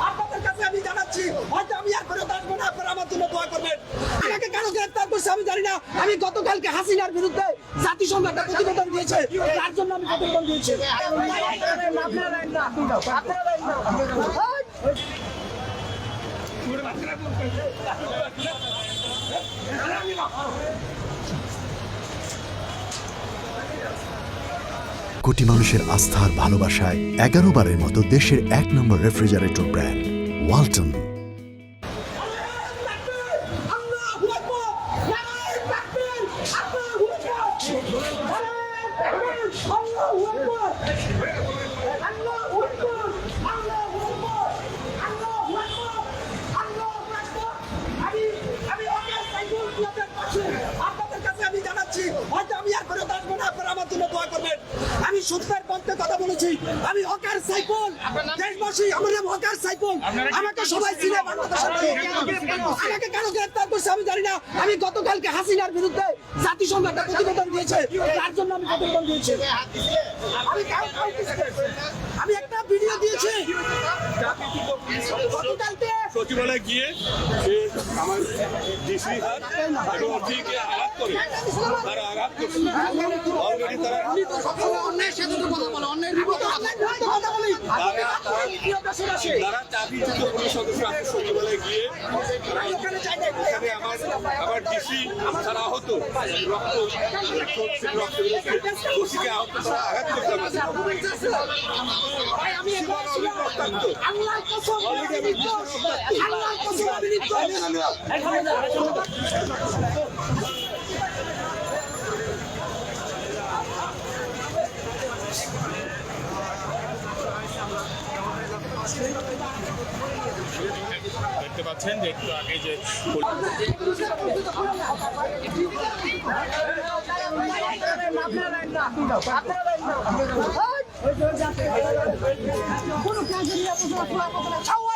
আপনাদের কাছে আমি জানাচ্ছি হয়তো আমি আর ফেরত আসব না আপনারা আমার জন্য দোয়া করবেন আমাকে কেন গ্রেফতার করছে আমি জানি না আমি গতকালকে হাসিনার বিরুদ্ধে জাতিসংঘ একটা প্রতিবেদন দিয়েছে তার জন্য আমি প্রতিবেদন দিয়েছি কোটি মানুষের আস্থার ভালোবাসায় এগারো বারের মতো দেশের এক নম্বর রেফ্রিজারেটর ব্র্যান্ড, ওয়ালটন। আপনাদের কাছে আমি জানাচ্ছি, হয়তো আমি আর ফেরত আসব না আপনারা আমার জন্য দোয়া করবেন। আমি সত্যের পক্ষে কথা বলেছি। আমি হকার সাইকুল দেশবাসী আমার নাম হকার সাইকুল আমাকে সবাই চিনে আমাকে কেন গ্রেপ্তার করছে আমি জানি না। আমি গতকালকে হাসিনার বিরুদ্ধে জাতিসংঘ একটা প্রতিবেদন দিয়েছে। তার জন্য আমি প্রতিবেদন দিয়েছি। আমি কাউকে- সচিবালয়ে গিয়ে সে আমার ডিসি হাত এবং ওটিকে আঘাত করে তারা আঘাত করছে অলরেডি তারা তারা চাকরিচ্যুত পুলিশ সদস্য আছে সচিবালয়ে গিয়ে এখানে আমার আমার ডিসি তারা আহত রক্ত রক্ত আঘাত করতে আমি। আল্লাহর কসম আমি নির্দোষ। আল্লাহর কসম আমি নির্দোষ। দেখতে পাচ্ছেন যে একটু আগে যে কোনো কাজে নিরাপত্তা সবাই